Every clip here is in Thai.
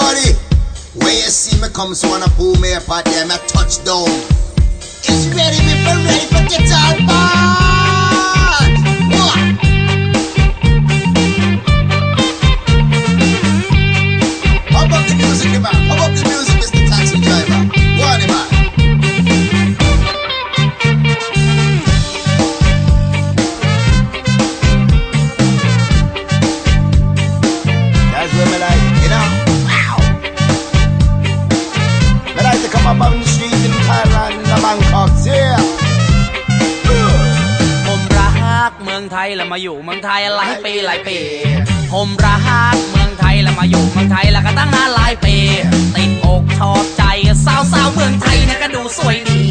everybody. When you see me come, so wanna pull me apart, yeah, me touchdown. It's ready, me ready for guitar Melbourne, street in Thailand, in Bangkok, yeah. ผมรักเมืองไทยแล้วมาอยู่เมืองไทยหลายปีหลายปี ผมรักเมืองไทยแล้วมาอยู่เมืองไทยแล้วก็ตั้งนานหลายปี ติดอกชอบใจสาวสาวเมืองไทยนะก็ดูสวยดี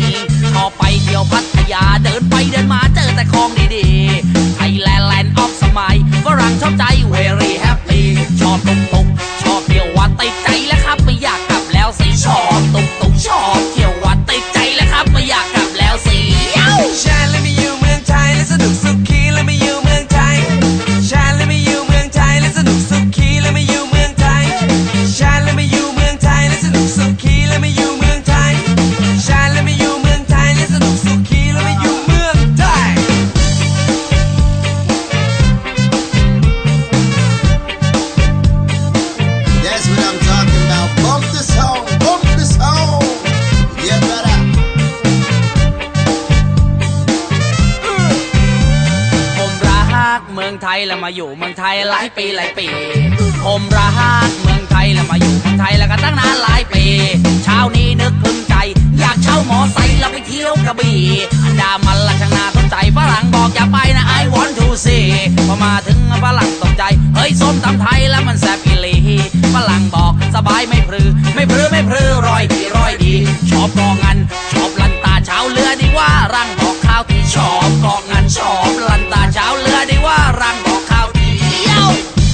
ชอบไปเที่ยวพัทยาเดินไปเดินมาเจอแต่ของดีๆ ไทยแลนด์แลนด์ออฟสมัยฝรั่งชอบใจ very happy ชอบตุก เมืองไทยแล้วมาอยู่เมืองไทยหลายปีหลายปี ผมรักเมืองไทยแล้วมาอยู่เมืองไทยแล้วก็ตั้งนานหลายปี เช้านี้นึกพึงใจ อยากเช่าหมอไซค์แล้วไปเที่ยวกระบี่อันดามันละช่างน่าสนใจฝรั่งบอกอย่าไปนะ I want to see พอมาถึงฝรั่งตกใจ เฮ้ยส้มตำไทยแล้วมันแซ่บอีหลีฝรั่งบอกสบายไม่พรือ ไม่พรือไม่พรือรอยดีรอยดีชอบกองงันชอบลันตาเช้าเรือดีว่ารังบอกข้าวที่ชอบกองงันชอบ รั่งบอกข้าวที่เดียว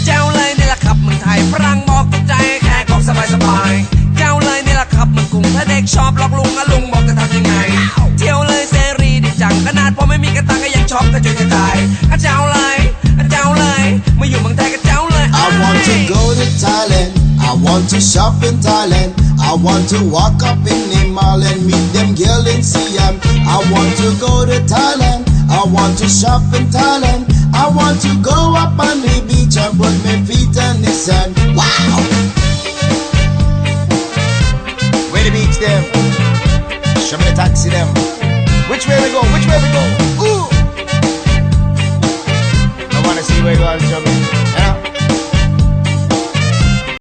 เจ้าเลยนี่แหละครับเมืองไทยฝรั่งบอกตกใจแค่ของสบายสบายๆเจ้าเลยนี่แหละครับเมืองกรุงถ้าเด็กชอบหลอกลุงอะลุงบอกจะทำยังไงเที่ยวเลยเสรีดีจังขนาดพอไม่มีกระตังก็ยังชอบกระจุยกระจายอะเจ้าเลยอะเจ้าเลยมาอยู่เมืองไทยก็เจ้าเลย I want to go to Thailand. I want to shop in Thailand. I want to walk up in the mall and meet them girl in Siam. I want to go to Thailand. I want to shop in Thailand. I want to go up on the beach and put my feet in the sand. Wow! Where the beach them? Show me the taxi them. Which way we go? Which way we go?